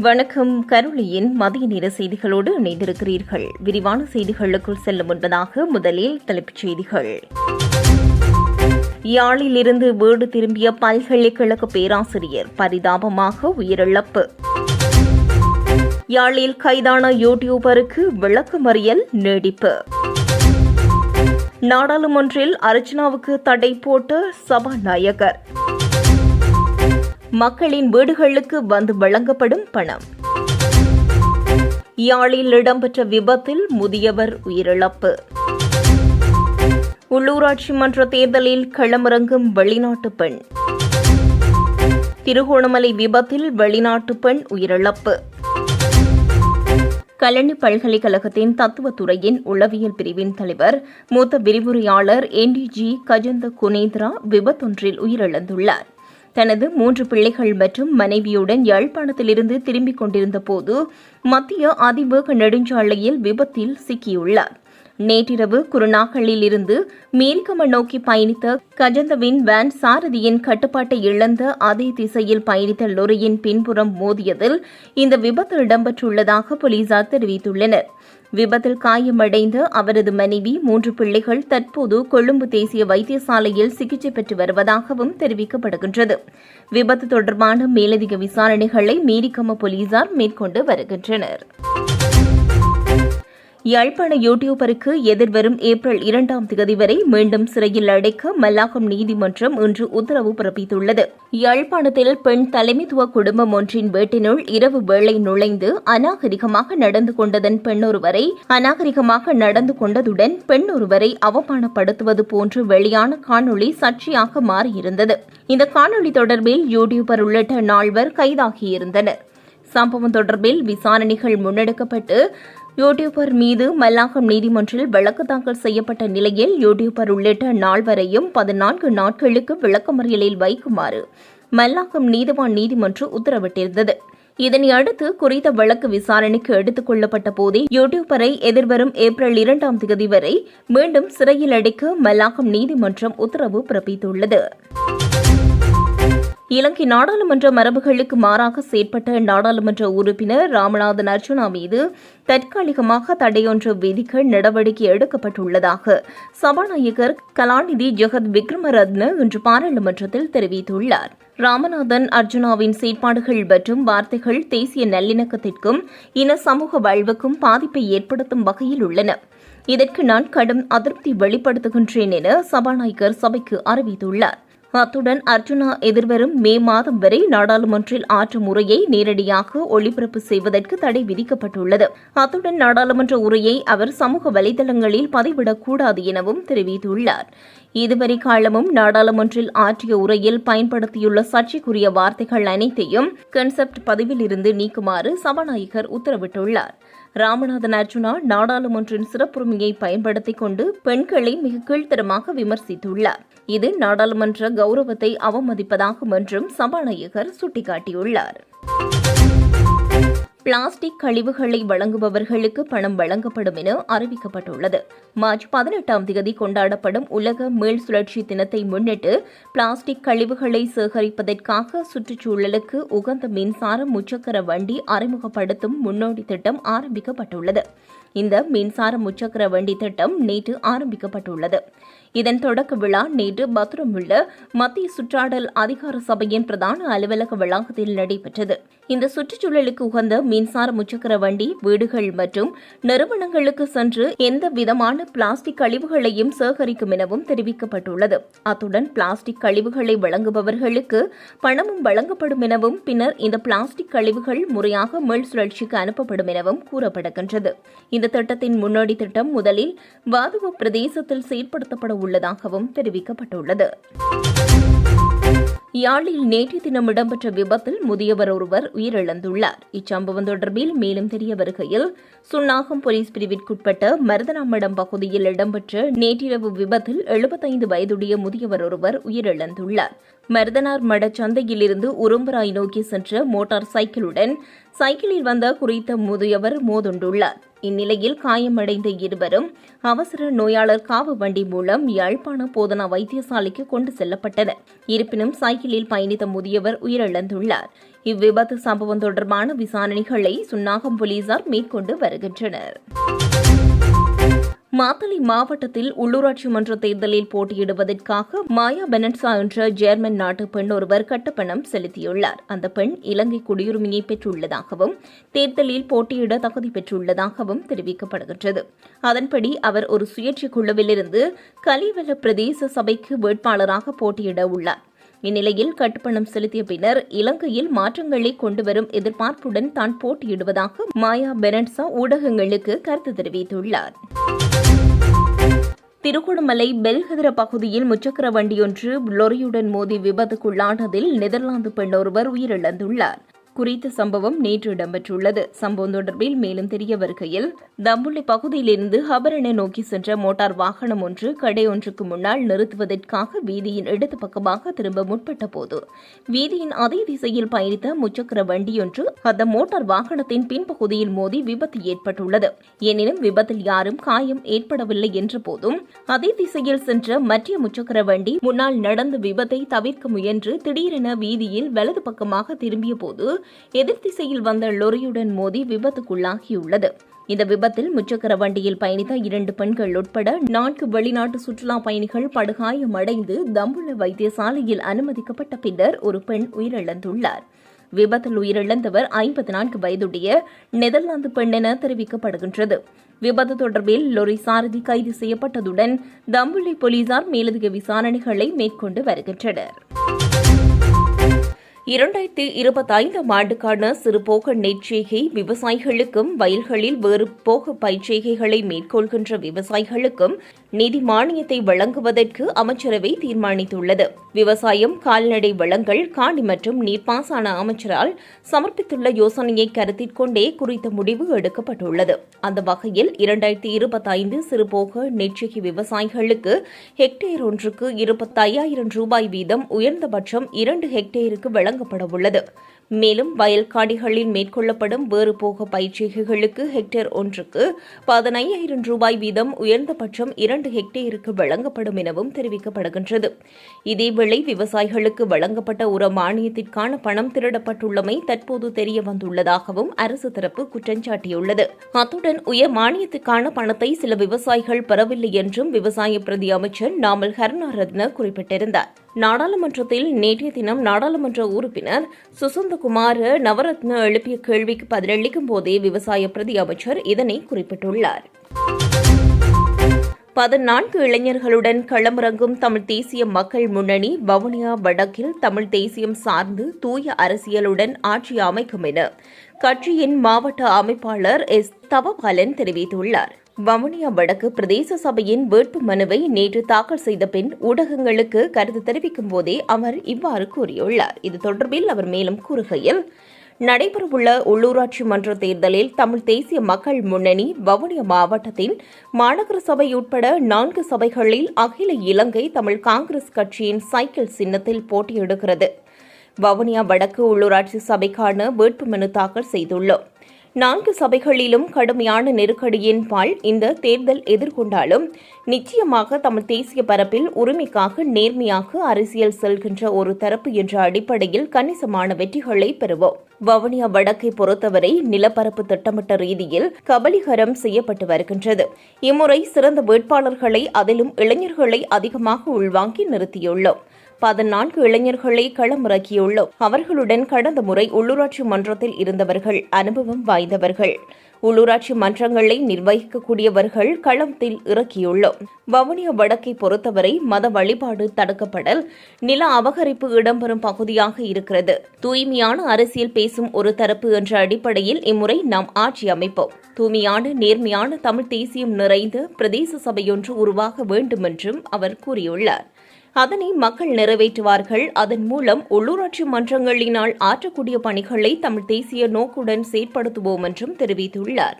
வணக்கம். கருளியின் மதிய நேர செய்திகளோடு இணைந்திருக்கிறீர்கள். விரிவான செய்திகளுக்குள் செல்லும் முன்பதாக முதலில் தலைப்புச் செய்திகள். யாழிலிருந்து வீடு திரும்பிய பல்கலைக்கழக பேராசிரியர் பரிதாபமாக உயிரிழப்பு. யாழில் கைதான யூடியூபருக்கு விளக்கமறியல் நீடிப்பு. நாடாளுமன்றில் அர்ச்சனாவுக்கு தடை போட்ட சபாநாயகர். மக்களின் வீடுகளுக்கு வந்து வழங்கப்படும் பணம். யாழில் இடம்பெற்ற விபத்தில் முதியவர் உயிரிழப்பு. உள்ளூராட்சி மன்ற தேர்தலில் களமிறங்கும் வெளிநாட்டு பெண். திருகோணமலை விபத்தில் வெளிநாட்டு பெண் உயிரிழப்பு. கலனி பல்கலைக்கழகத்தின் தத்துவத்துறையின் உளவியல் பிரிவின் தலைவர் மூத்த விரிவுரையாளர் என்டிஜி கஜந்த குனேந்திரா விபத்தொன்றில் உயிரிழந்துள்ளார். தனது மூன்று பிள்ளைகள் மற்றும் மனைவியுடன் யாழ்ப்பாணத்திலிருந்து திரும்பிக் கொண்டிருந்த போது மத்திய அதிவேக நெடுஞ்சாலையில் விபத்தில் சிக்கியுள்ளார். நேற்றிரவு குருநாகலில் இருந்து மீரிகம நோக்கி பயணித்த கஜந்தவின் வேன் சாரதியின் கட்டுப்பாட்டை இழந்த அதே திசையில் பயணித்த லொரியின் பின்புறம் மோதியதில் இந்த விபத்து இடம்பெற்றுள்ளதாக போலீசார் தெரிவித்துள்ளனர். விபத்தில் காயமடைந்த அவரது மனைவி மூன்று பிள்ளைகள் தற்போது கொழும்பு தேசிய வைத்தியசாலையில் சிகிச்சை பெற்று வருவதாகவும் தெரிவிக்கப்படுகின்றது. விபத்து தொடர்பான மேலதிக விசாரணைகளை மீரிக்கம போலீசார் மேற்கொண்டு வருகின்றனர். யாழ்ப்பாண யூடியூபருக்கு எதிர்வரும் ஏப்ரல் இரண்டாம் தேதி வரை மீண்டும் சிறையில் அடைக்க மல்லாகம் நீதிமன்றம் இன்று உத்தரவு பிறப்பித்துள்ளது. யாழ்ப்பாணத்தில் பெண் தலைமைத்துவ குடும்பம் ஒன்றின் வீட்டினுள் இரவு வேளை நுழைந்து அநாகரிகமாக நடந்து கொண்டதன் பெண்ணொருவரை அநாகரிகமாக நடந்து கொண்டதுடன் பெண் ஒருவரை அவமானப்படுத்துவது போன்று வெளியான காணொளி சர்ச்சையாக மாறியிருந்தது. இந்த காணொளி தொடர்பில் யூடியூபர் உள்ளிட்ட நால்வர் கைதாகியிருந்தனர். சம்பவம் தொடர்பில் விசாரணைகள் முன்னெடுக்கப்பட்டு யூடியூபர் மீது மல்லாகம் நீதிமன்றில் வழக்கு தாக்கல் செய்யப்பட்ட நிலையில் யூடியூபர் உள்ளிட்ட நால்வரையும் பதினான்கு நாட்களுக்கு விளக்கமறியலில் வைக்குமாறு மல்லாகம் நீதிவான் நீதிமன்றம் உத்தரவிட்டிருந்தது. இதனை அடுத்து குறித்த வழக்கு விசாரணைக்கு எடுத்துக் கொள்ளப்பட்ட போதே யூடியூபரை எதிர்வரும் ஏப்ரல் இரண்டாம் தேதி வரை மீண்டும் சிறையில் அடைக்க மல்லாகம் நீதிமன்றம் உத்தரவு பிறப்பித்துள்ளது. இலங்கை நாடாளுமன்ற மரபுகளுக்கு மாறாக செயற்பட்ட நாடாளுமன்ற உறுப்பினர் ராமநாதன் அர்ஜுனா மீது தற்காலிகமாக தடையொன்று விதிக்க நடவடிக்கை எடுக்கப்பட்டுள்ளதாக சபாநாயகர் கலாநிதி ஜெகத் விக்ரமரத்ன இன்று பாராளுமன்றத்தில் தெரிவித்துள்ளார். ராமநாதன் அர்ஜுனாவின் செயற்பாடுகள் மற்றும் வார்த்தைகள் தேசிய நல்லிணக்கத்திற்கும் இன சமூக வாழ்வுக்கும் பாதிப்பை ஏற்படுத்தும் வகையில் உள்ளன. இதற்கு நான் கடும் அதிருப்தி வெளிப்படுத்துகின்றேன் என சபாநாயகர் சபைக்கு அறிவித்துள்ளார். அத்துடன் அர்ஜுனா எதிர்வரும் மே மாதம் வரை நாடாளுமன்றில் ஆற்றும் உரையை நேரடியாக ஒளிபரப்பு செய்வதற்கு தடை விதிக்கப்பட்டுள்ளது. அத்துடன் நாடாளுமன்ற உரையை அவர் சமூக வலைதளங்களில் பதிவிடக்கூடாது எனவும் தெரிவித்துள்ளார். இதுவரை காலமும் நாடாளுமன்றில் ஆற்றிய உரையில் பயன்படுத்தியுள்ள சர்ச்சைக்குரிய வார்த்தைகள் அனைத்தையும் கன்செப்ட் பதிவில் இருந்து நீக்குமாறு சபாநாயகர் உத்தரவிட்டுள்ளார். ராமநாதன் அர்ஜுனா நாடாளுமன்றின் சிறப்புரிமையை பயன்படுத்திக் கொண்டு பெண்களை மிக கீழ்த்தரமாக விமர்சித்துள்ளார். இது நாடாளுமன்ற கௌரவத்தை அவமதிப்பதாகும் என்றும் சபாநாயகர் சுட்டிக்காட்டியுள்ளார். பிளாஸ்டிக் கழிவுகளை வழங்குபவர்களுக்கு பணம் வழங்கப்படும் என அறிவிக்கப்பட்டுள்ளது. மார்ச் பதினெட்டாம் தேதி கொண்டாடப்படும் உலக மீள் சுழற்சி தினத்தை முன்னிட்டு பிளாஸ்டிக் கழிவுகளை சேகரிப்பதற்காக சுற்றுச்சூழலுக்கு உகந்த மின்சார முச்சக்கர வண்டி அறிமுகப்படுத்தும் முன்னோடி திட்டம் ஆரம்பிக்கப்பட்டுள்ளது. இந்த மின்சார முச்சக்கர வண்டி திட்டம் நேற்று ஆரம்பிக்கப்பட்டுள்ளது. இதன் தொடக்க விழா நேற்று பத்ரம் உள்ள மத்திய சுற்றாடல் அதிகார சபையின் பிரதான அலுவலக வளாகத்தில் நடைபெற்றது. இந்த சுற்றுச்சூழலுக்கு உகந்த மின்சார முச்சக்கர வண்டி வீடுகள் மற்றும் நிறுவனங்களுக்கு சென்று எந்த விதமான பிளாஸ்டிக் கழிவுகளையும் சேகரிக்கும் எனவும் தெரிவிக்கப்பட்டுள்ளது. அத்துடன் பிளாஸ்டிக் கழிவுகளை வழங்குபவர்களுக்கு பணமும் வழங்கப்படும் எனவும் பின்னர் இந்த பிளாஸ்டிக் கழிவுகள் முறையாக மீள் சுழற்சிக்கு அனுப்பப்படும் எனவும் கூறப்படுகின்றது. இந்த திட்டத்தின் முன்னோடி திட்டம் முதலில் வாதுவ பிரதேசத்தில் செயற்படுத்தப்பட உள்ளதாகவும் தெரிவிக்கப்பட்டுள்ளது. யாழில் நேற்று தினம் இடம்பெற்ற விபத்தில் முதியவர் ஒருவர் உயிரிழந்துள்ளார். இச்சம்பவம் தொடர்பில் மேலும் தெரிய வருகையில் சுன்னாகம் போலீஸ் பிரிவிற்குட்பட்ட மருதனாமடம் பகுதியில் இடம்பெற்ற நேற்றிரவு விபத்தில் எழுபத்தைந்து வயதுடைய முதியவர் ஒருவர் உயிரிழந்துள்ளார். மருதனார் மட சந்தையிலிருந்து உரும்பராய் நோக்கி சென்ற மோட்டார் சைக்கிளுடன் சைக்கிளில் வந்த குறித்த முதியவர் மோதுண்டுள்ளார். இந்நிலையில் காயமடைந்த இருவரும் அவசர நோயாளர் காவு வண்டி மூலம் யாழ்ப்பாண போதனா வைத்தியசாலைக்கு கொண்டு செல்லப்பட்டனர். இருப்பினும் சைக்கிளில் பயணித்த முதியவர் உயிரிழந்துள்ளார். இவ்விபத்து சம்பவம் தொடர்பான விசாரணைகளை சுன்னாகம் போலீசார் மேற்கொண்டு வருகின்றனர். மாத்தளை மாவட்டத்தில் உள்ளூராட்சி மன்ற தேர்தலில் போட்டியிடுவதற்காக மாயா பெனட்சா என்ற ஜேர்மன் நாட்டு பெண் ஒருவர் கட்டப்பணம் செலுத்தியுள்ளார். அந்த பெண் இலங்கை குடியுரிமையை பெற்றுள்ளதாகவும் தேர்தலில் போட்டியிட தகுதி பெற்றுள்ளதாகவும் தெரிவிக்கப்படுகின்றது. அதன்படி அவர் ஒரு சுயேட்சை குழுவிலிருந்து கலிவல பிரதேச சபைக்கு வேட்பாளராக போட்டியிட உள்ளார். இந்நிலையில் கட்டுப்பணம் செலுத்திய பின்னர் இலங்கையில் மாற்றங்களை கொண்டுவரும் எதிர்பார்ப்புடன் தான் போட்டியிடுவதாக மாயா பெனட்சா ஊடகங்களுக்கு கருத்து தெரிவித்துள்ளார். திருகோணமலை பெல்ஹதிர பகுதியில் முச்சக்கர வண்டியொன்று லொரியுடன் மோதி விபத்துக்குள்ளானதில் நெதர்லாந்து பெண் ஒருவர் உயிரிழந்துள்ளார். குறித்த சம்பவம் நேற்று இடம்பெற்றுள்ளது. சம்பவம் தொடர்பில் மேலும் தெரிய வருகையில் தம்புள்ளி பகுதியிலிருந்து ஹபரணை நோக்கி சென்ற மோட்டார் வாகனம் ஒன்று கடை ஒன்றுக்கு முன்னால் நிறுத்துவதற்காக வீதியின் இடது பக்கமாக திரும்ப முற்பட்ட போது வீதியின் அதே திசையில் பயணித்த முச்சக்கர வண்டியொன்று அந்த மோட்டார் வாகனத்தின் பின்பகுதியில் மோதி விபத்து ஏற்பட்டுள்ளது. எனினும் விபத்தில் யாரும் காயம் ஏற்படவில்லை என்ற போதும் அதே திசையில் சென்ற மற்ற முச்சக்கர வண்டி முன்னால் நடந்த விபத்தை தவிர்க்க முயன்று திடீரென வீதியில் வலது பக்கமாக திரும்பிய போது எதிர் திசையில் வந்த லொரியுடன் மோதி விபத்துக்குள்ளாகியுள்ளது. இந்த விபத்தில் முச்சக்கர வண்டியில் பயணித்த இரண்டு பெண்கள் உட்பட நான்கு வெளிநாட்டு சுற்றுலா பயணிகள் படுகாயமடைந்து தம்புள்ள வைத்தியசாலையில் அனுமதிக்கப்பட்ட பின்னர் ஒரு பெண் உயிரிழந்துள்ளார். விபத்தில் உயிரிழந்தவர் ஐம்பத்தி நான்கு வயதுடைய நெதர்லாந்து பெண் என தெரிவிக்கப்படுகின்றது. விபத்து தொடர்பில் லொரி சாரதி கைது செய்யப்பட்டதுடன் தம்புள்ளி போலீசார் மேலதிக விசாரணைகளை மேற்கொண்டு வருகின்றனர். இரண்டாயிரத்தி இருபத்தி ஐந்தாம் ஆண்டுக்கான சிறுபோக நெற்செய்கை விவசாயிகளுக்கும் வயல்களில் வேறு போக பயிர்ச்செய்கைகளை மேற்கொள்கின்ற விவசாயிகளுக்கும் நிதி மானியத்தை வழங்குவதற்கு அமைச்சரவை தீர்மானித்துள்ளது. விவசாயம் கால்நடை வளங்கள் காணி மற்றும் நீர்ப்பாசன அமைச்சரால் சமர்ப்பித்துள்ள யோசனையை கருத்தில் கொண்டே குறித்த முடிவு எடுக்கப்பட்டுள்ளது. அந்த வகையில் இரண்டாயிரத்தி இருபத்தி ஐந்து சிறுபோக நெற்செய்கை விவசாயிகளுக்கு ஹெக்டேர் ஒன்றுக்கு இருபத்தையாயிரம் ரூபாய் வீதம் உயர்ந்தபட்சம் இரண்டு ஹெக்டேருக்கு வழங்க வழங்கப்பட உள்ளது மேலும் வயல்காடிகளில் மேற்கொள்ளப்படும் வேறு போக பயிற்சிகளுக்கு ஹெக்டேர் ஒன்றுக்கு பதினையாயிரம் ரூபாய் வீதம் உயர்ந்தபட்சம் இரண்டு ஹெக்டேருக்கு வழங்கப்படும் எனவும் தெரிவிக்கப்படுகின்றது. இதேவேளை விவசாயிகளுக்கு வழங்கப்பட்ட உர மானியத்திற்கான பணம் திருடப்பட்டுள்ளமை தற்போது தெரிய வந்துள்ளதாகவும் அரசு தரப்பு குற்றஞ்சாட்டியுள்ளது அத்துடன் உயர் மானியத்துக்கான பணத்தை சில விவசாயிகள் பெறவில்லை என்றும் விவசாய பிரதி அமைச்சர் நாமல் ஹர்னாரத்ன குறிப்பிட்டிருந்தார். நாடாளுமன்றத்தில் நேற்றைய தினம் நாடாளுமன்ற உறுப்பினர் சுசந்தகுமார் நவரத்ன எழுப்பிய கேள்விக்கு பதிலளிக்கும் போதே விவசாய பிரதி அமைச்சர் இதனை குறிப்பிட்டுள்ளார். பதினான்கு இளைஞர்களுடன் களமிறங்கும் தமிழ் தேசிய மக்கள் முன்னணி வவுனியா வடக்கில் தமிழ் தேசியம் சார்ந்து தூய அரசியலுடன் ஆட்சி அமைக்கும் என கட்சியின் மாவட்ட அமைப்பாளர் எஸ் தவபாலன் தெரிவித்துள்ளார். வவுனியா வடக்கு பிரதேச சபையின் வேட்பு மனுவை நேற்று தாக்கல் செய்த பின் ஊடகங்களுக்கு கருத்து தெரிவிக்கும் போதே அவர் இவ்வாறு கூறியுள்ளார். இது தொடர்பில் அவர் மேலும் கூறுகையில் நடைபெறவுள்ள உள்ளூராட்சி மன்ற தேர்தலில் தமிழ் தேசிய மக்கள் முன்னணி வவுனியா மாவட்டத்தின் மாநகர சபை உட்பட நான்கு சபைகளில் அகில இலங்கை தமிழ் காங்கிரஸ் கட்சியின் சைக்கிள் சின்னத்தில் போட்டியிடுகிறது. வவுனியா வடக்கு உள்ளூராட்சி சபைக்கான வேட்புமனு தாக்கல் செய்துள்ளோம். நான்கு சபைகளிலும் கடுமையான நெருக்கடியின் பால் இந்த தேர்தல் எதிர்கொண்டாலும் நிச்சயமாக தமிழ் தேசிய பரப்பில் உரிமைக்காக நேர்மையாக அரசியல் செல்கின்ற ஒரு தரப்பு என்ற அடிப்படையில் கணிசமான வெற்றிகளை பெறுவோம். வவுனியா வடக்கை பொறுத்தவரை நிலப்பரப்பு திட்டமிட்ட ரீதியில் கபலீகரம் செய்யப்பட்டு வருகின்றது. இம்முறை சிறந்த வேட்பாளர்களை அதிலும் இளைஞர்களை அதிகமாக உள்வாங்கி நிறுத்தியுள்ளோம். பதினான்கு இளைஞர்களை களமிறக்கியுள்ளோம். அவர்களுடன் கடந்த முறை உள்ளூராட்சி மன்றத்தில் இருந்தவர்கள் அனுபவம் வாய்ந்தவர்கள். உள்ளூராட்சி மன்றங்களை நிர்வகிக்கக்கூடியவர்கள் களத்தில் இறக்கியுள்ளோம். வவுனியா வடக்கை பொறுத்தவரை மத வழிபாடு தடுக்கப்படல் நில அபகரிப்பு இடம்பெறும் பகுதியாக இருக்கிறது. தூய்மையான அரசியல் பேசும் ஒரு தரப்பு என்ற அடிப்படையில் இம்முறை நாம் ஆட்சி அமைப்போம். தூய்மையான நேர்மையான தமிழ் தேசியம் நிறைந்த பிரதேச சபையொன்று உருவாக வேண்டும் என்றும் அவர் கூறியுள்ளார். அதனை மக்கள் நிறைவேற்றுவார்கள். அதன் மூலம் உள்ளூராட்சி மன்றங்களினால் ஆற்றக்கூடிய பணிகளை தமிழ் தேசிய நோக்குடன் செயற்படுத்துவோம் என்றும் தெரிவித்துள்ளார்.